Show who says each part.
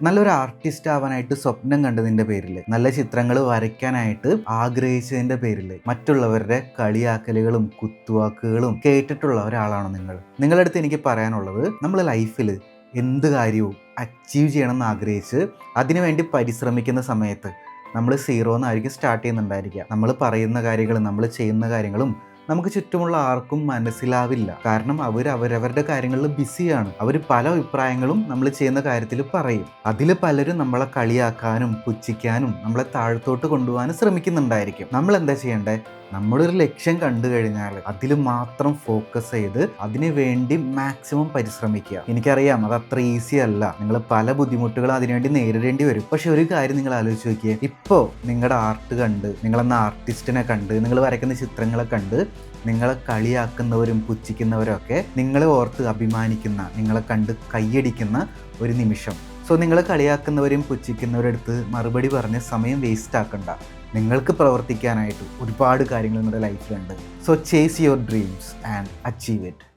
Speaker 1: നല്ലൊരു ആർട്ടിസ്റ്റ് ആവാനായിട്ട് സ്വപ്നം കണ്ടതിന്റെ പേരിൽ നല്ല ചിത്രങ്ങൾ വരയ്ക്കാനായിട്ട് ആഗ്രഹിച്ചതിന്റെ പേരിൽ മറ്റുള്ളവരുടെ കളിയാക്കലുകളും കുത്തുവാക്കുകളും കേട്ടിട്ടുള്ള ഒരാളാണ് നിങ്ങൾ. നിങ്ങളുടെ അടുത്ത് എനിക്ക് പറയാനുള്ളത് നമ്മൾ ലൈഫിൽ എന്ത് കാര്യവും അച്ചീവ് ചെയ്യണം എന്ന് ആഗ്രഹിച്ച് അതിനുവേണ്ടി പരിശ്രമിക്കുന്ന സമയത്ത് നമ്മൾ സീറോ എന്നായിരിക്കും സ്റ്റാർട്ട് ചെയ്യുന്നുണ്ടായിരിക്കുക. നമ്മൾ പറയുന്ന കാര്യങ്ങളും നമ്മൾ ചെയ്യുന്ന കാര്യങ്ങളും നമുക്ക് ചുറ്റുമുള്ള ആർക്കും മനസ്സിലാവില്ല. കാരണം അവർ അവരവരുടെ കാര്യങ്ങളിൽ ബിസിയാണ്. അവർ പല അഭിപ്രായങ്ങളും നമ്മൾ ചെയ്യുന്ന കാര്യത്തിൽ പറയും. അതിൽ പലരും നമ്മളെ കളിയാക്കാനും പുച്ഛിക്കാനും നമ്മളെ താഴത്തോട്ട് കൊണ്ടുപോകാനും ശ്രമിക്കുന്നുണ്ടായിരിക്കും. നമ്മൾ എന്താ ചെയ്യേണ്ടത് നമ്മുടെ ഒരു ലക്ഷ്യം കണ്ടു കഴിഞ്ഞാൽ അതിൽ മാത്രം ഫോക്കസ് ചെയ്ത് അതിനു വേണ്ടി മാക്സിമം പരിശ്രമിക്കുക. എനിക്കറിയാം അത് അത്ര ഈസി അല്ല. നിങ്ങൾ പല ബുദ്ധിമുട്ടുകളും അതിനുവേണ്ടി നേരിടേണ്ടി വരും. പക്ഷെ ഒരു കാര്യം നിങ്ങൾ ആലോചിച്ച് നോക്കിയേ. ഇപ്പോൾ നിങ്ങളുടെ ആർട്ട് കണ്ട് നിങ്ങളെന്ന ആർട്ടിസ്റ്റിനെ കണ്ട് നിങ്ങൾ വരയ്ക്കുന്ന ചിത്രങ്ങളെ കണ്ട് നിങ്ങളെ കളിയാക്കുന്നവരും പുച്ഛിക്കുന്നവരും ഒക്കെ നിങ്ങളെ ഓർത്ത് അഭിമാനിക്കുന്ന നിങ്ങളെ കണ്ട് കൈയടിക്കുന്ന ഒരു നിമിഷം. സോ നിങ്ങൾ കളിയാക്കുന്നവരും പുച്ഛിക്കുന്നവരെടുത്ത് മറുപടി പറഞ്ഞ് സമയം വേസ്റ്റ് ആക്കണ്ട. നിങ്ങൾക്ക് പ്രവർത്തിക്കാനായിട്ട് ഒരുപാട് കാര്യങ്ങൾ നിങ്ങളുടെ ലൈഫിലുണ്ട് so chase your dreams and achieve it